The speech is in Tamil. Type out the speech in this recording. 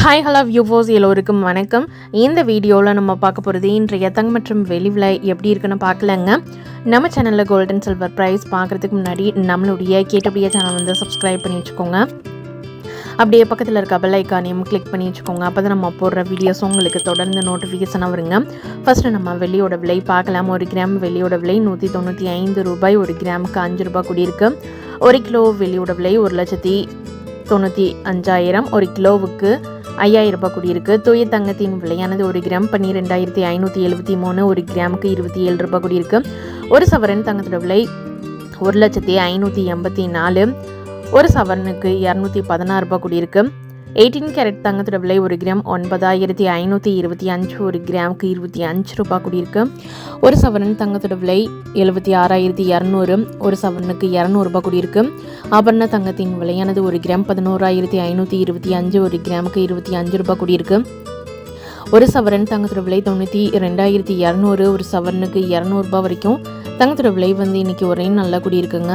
ஹாய் ஹலோ வியூவோஸ் எல்லோருக்கும் வணக்கம். இந்த வீடியோவில் நம்ம பார்க்க போகிறது இன்றைய தங்கம் மற்றும் வெளி விலை எப்படி இருக்குன்னு பார்க்கலங்க. நம்ம சேனலில் கோல்டன் சில்வர் ப்ரைஸ் பார்க்குறதுக்கு முன்னாடி நம்மளுடைய கேட்டபடியே சேனல் வந்து சப்ஸ்கிரைப் பண்ணி வச்சுக்கோங்க. அப்படியே பக்கத்தில் இருக்க பெல் ஐக்கானையும் கிளிக் பண்ணி வச்சுக்கோங்க. அப்போ தான் நம்ம போடுற வீடியோஸ் உங்களுக்கு தொடர்ந்து நோட்டிஃபிகேஷனாக வருங்க. ஃபஸ்ட்டு நம்ம வெளியோட விலை பார்க்கலாம். ஒரு கிராம் வெளியோட விலை நூற்றி தொண்ணூற்றி ஐந்து ரூபாய் ஒரு கிராமுக்கு அஞ்சு ரூபாய் கூடியிருக்கு. ஒரு கிலோ வெளியோட விலை ஒரு லட்சத்தி தொண்ணூற்றி அஞ்சாயிரம். ஒரு கிலோவுக்கு ஐயாயிரம் ரூபாய் கூடியிருக்கு. தூய தங்கத்தின் விலையானது ஒரு கிராம் பன்னிரெண்டாயிரத்தி ஐநூற்றி எழுபத்தி மூணு ஒரு கிராமுக்கு இருபத்தி ஏழு ரூபாய் கூடியிருக்கு. ஒரு சவரன் தங்கத்தோட விலை ஒரு லட்சத்தி ஐநூற்றி எண்பத்தி நாலு ஒரு சவரனுக்கு இரநூத்தி பதினாறு ரூபாய் கூடியிருக்கு. எயிட்டீன் கேரட் தங்கத்தோட விலை ஒரு கிராம் ஒன்பதாயிரத்தி ஐநூற்றி இருபத்தி அஞ்சு ஒரு கிராமுக்கு இருபத்தி அஞ்சு ரூபா கூடியிருக்கு. ஒரு சவரன் தங்கத்தோட விலை எழுபத்தி ஆறாயிரத்தி இரநூறு ஒரு சவரனுக்கு இரநூறுபா கூடியிருக்கு. ஆபரண தங்கத்தின் விலையானது ஒரு கிராம் பதினோராயிரத்தி ஐநூற்றி இருபத்தி அஞ்சு ஒரு கிராமுக்கு இருபத்தி அஞ்சு ரூபா கூடியிருக்கு. ஒரு சவரன் தங்கத்தோட விலை தொண்ணூற்றி ரெண்டாயிரத்தி இரநூறு ஒரு சவரனுக்கு இரநூறுபா வரைக்கும். தங்கத்தோட விலை வந்து இன்னைக்கு ஒரே நல்லா கூடியிருக்குங்க.